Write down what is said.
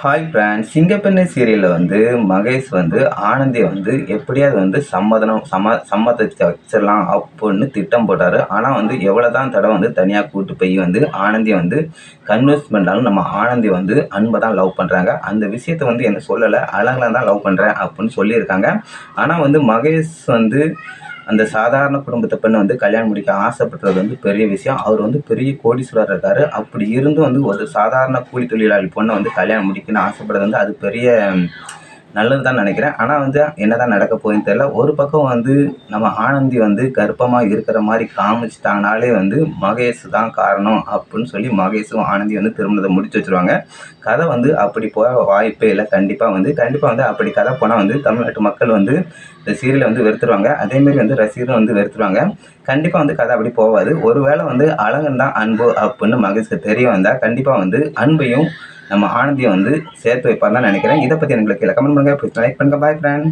Hi friends சிங்கப்பெண்ணை சீரியலில் வந்து மகேஷ் வந்து ஆனந்தியை வந்து எப்படியாவது வந்து சம்மதனம் சம்ம சம்மதத்தை வச்சிடலாம் அப்படின்னு திட்டம் போட்டார். ஆனால் வந்து எவ்வளோ தான் தடவை வந்து தனியாக கூட்டு போய் வந்து ஆனந்தியை வந்து கன்வின்ஸ் பண்ணாலும் நம்ம ஆனந்தி வந்து அன்பை தான் லவ் பண்ணுறாங்க அந்த விஷயத்த வந்து என்ன சொல்லலை? அழகில் தான் லவ் பண்ணுறேன் அப்படின்னு சொல்லியிருக்காங்க. ஆனால் வந்து மகேஷ் வந்து அந்த சாதாரண குடும்பத்தை பெண்ணை வந்து கல்யாணம் முடிக்க ஆசைப்படுறது வந்து பெரிய விஷயம். அவர் வந்து பெரிய கோடீஸ்வரர் இருக்காரு. அப்படி இருந்தும் வந்து ஒரு சாதாரண கூலி தொழிலாளி பொண்ணை வந்து கல்யாணம் முடிக்கணும்னு ஆசைப்படுறது வந்து அது பெரிய நல்லது தான் நினைக்கிறேன். ஆனால் வந்து என்ன தான் நடக்க போகுதுன்னு தெரியல. ஒரு பக்கம் வந்து நம்ம ஆனந்தி வந்து கர்ப்பமாக இருக்கிற மாதிரி காமிச்சிட்டாங்கனாலே வந்து மகேஷ் தான் காரணம் அப்படின்னு சொல்லி மகேஷும் ஆனந்தி வந்து திருமணத்தை முடிச்சு வச்சுருவாங்க. கதை வந்து அப்படி போக வாய்ப்பே இல்லை. கண்டிப்பாக வந்து கண்டிப்பாக வந்து அப்படி கதை போனால் வந்து தமிழ்நாட்டு மக்கள் வந்து இந்த சீரியலை வந்து வெறுத்துருவாங்க. அதேமாரி வந்து ரசிகரும் வந்து வெறுத்துருவாங்க. கண்டிப்பாக வந்து கதை அப்படி போகாது. ஒருவேளை வந்து அழகன் தான் அன்பு அப்படின்னு மகேஷ்க்கு தெரிய வந்தால் கண்டிப்பாக வந்து அன்பையும் நம்ம ஆனந்தியை வந்து சேர்த்து வைப்பார் தான் நினைக்கிறேன். இதை பற்றி எங்களுக்கு கீழே கமெண்ட் பண்ணுங்கள் லைக் பண்ணுங்கள் பாய் ஃப்ரெண்ட்